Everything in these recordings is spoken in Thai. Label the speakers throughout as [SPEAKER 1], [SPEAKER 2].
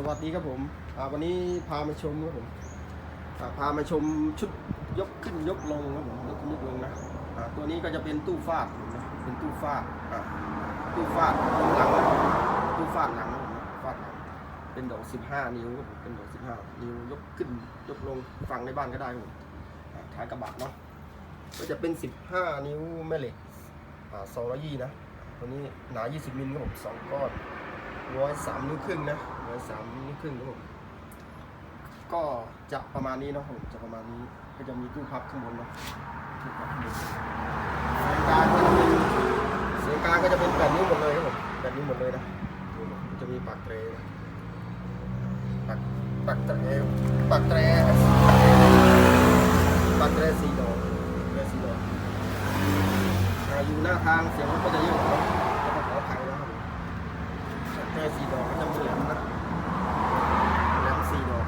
[SPEAKER 1] สวัสดีครับผมวันนี้พามาชมครับผมพามาชมชุดยกขึ้นยกลงครับผมยกขึ้นยกลงนะตัวนี้ก็จะเป็นตู้ฟาดนะเป็นตู้ฟาดตู้ฟาดหลังนะตู้ฟาดหลังนะฟาดหลังเป็นดอก15นิ้วครับผมเป็นดอก15นิ้วยกขึ้นยกลงฟังในบ้านก็ได้ครับผมท้ายกระบะเนาะก็จะเป็น15นิ้วแม่เหล็กอ่าซองละยี่นะตัวนี้หนา20มิลครับผมสองก้อน ร้อยสามนิ้วครึ่งนะร้อยสามนิ้วครึ่งนะผมก็จะประมาณนี้เนาะผมจะประมาณนี้ก็จะมีตู้พับข้างบนเนาะตู้พับข้างบนเสียงกลางก็จะเป็นเสียงกลางก็จะเป็นแปดนิ้วหมดเลยครับผมแปดนิ้วหมดเลยนะจะมีปากเตรนะปากปากเตรปากเตรปากเตรสีดอกเตรสีดอกอ่าอยู่หน้าทางเสียงมันก็จะเยอะเนาะก็ต้องขออภัยนะครับผม แค่ สี่ดอกก็จะมีแหลมนะแหลมสี่ดอก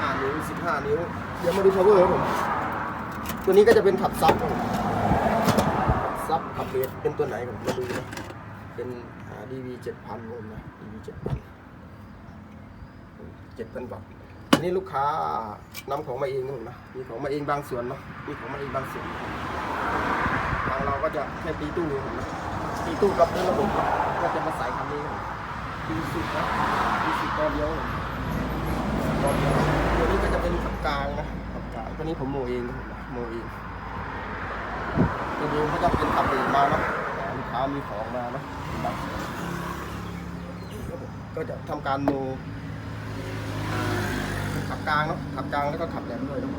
[SPEAKER 1] ห้านิ้วสิบห้านิ้ว เดี๋ยวมาดู power ครับผม ตัวนี้ก็จะเป็นขับซับผมขับซับขับเบสเป็นตัวไหนผมมาดูนะ เป็นอ่า DV เจ็ดพันผมนะ DV เจ็ดพันเจ็ดพันบาทอันนี้ลูกค้านำของมาเองครับผมนะ มีของมาเองบางส่วนเนาะ มีของมาเองบางส่วนทางเราก็จะแค่ตีตู้ครับผมนะ ตู้กับเรื่องระบบก็จะมาใส่คันนี้ครับตีสุดนะตีสุดตอนเดียวตอนเดียวตัวนี้ก็จะเป็นขับกลางนะขับกลางตัวนี้ผมโมเองนะโมเองตัวนี้เขาจะเป็นขับเองมาเนาะลูกค้ามีของมาเนาะก็จะทำการโมขับกลางเนาะขับกลางแล้วก็ขับแหลมด้วยเนาะ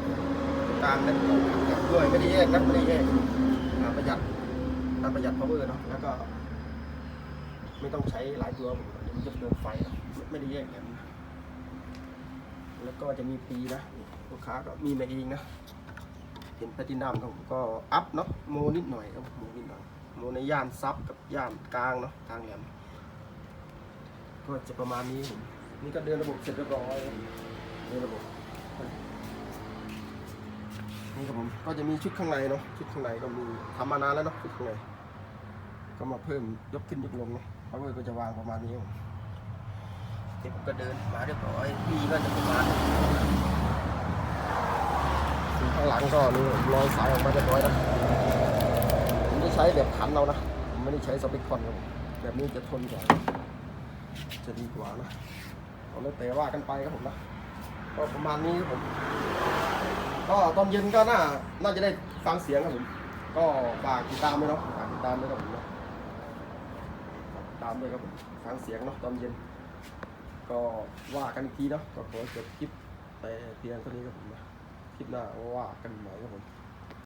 [SPEAKER 1] กลางแล้วขับแหลมด้วยไม่ได้แยกนะไม่ได้แยกประหยัด การประหยัด power เนาะแล้วก็ ไม่ต้องใช้หลายตัวผมมันจะเปลืองไฟนะไม่ได้แยกกันแล้วก็จะมีปีนะลูกค้าก็มีมาเองนะเป็นแพตินัมครับผมก็อัพเนาะโมนิดหน่อยครับโมนิดหน่อยโมในย่านซับกับย่านกลางเนาะกลางแหลมก็จะประมาณนี้ผมนี่ก็เดินระบบเสร็จเรียบร้อยเดินระบบนี่ครับผมก็จะมีชุดข้างในเนาะชุดข้างในก็มีทำมานานแล้วเนาะชุดข้างใน ก็มาเพิ่มยกขึ้นยกลงเนาะพาวเวอร์ก็จะวางประมาณนี้ครับผมเดี๋ยวผมก็เดินมาเรียบร้อยปีก็จะประมาณนี้ส่วนข้างหลังก็นี่ผมรอยสายออกมาเรียบร้อยแล้วผมจะใช้แบบขันเอานะผมไม่ได้ใช้สเปคคอนครับผมแบบนี้จะทนกว่าจะดีกว่านะเอาแล้วแต่ว่ากันไปครับผมนะก็ประมาณนี้ครับผม ก็ตอนเย็นก็น่า น่าจะได้ฟังเสียงครับผม ก็ฝากติดตามด้วยเนาะฝากติดตามด้วยครับผมเนาะฝาก ตามด้วยครับฟังเสียงเนาะตอนเย็น ก็ว่ากันอีกทีเนาะก็ขอจบคลิปแต่เพียงเท่านี้ครับผมนะคลิปหน้าว่ากันใหม่ครับผม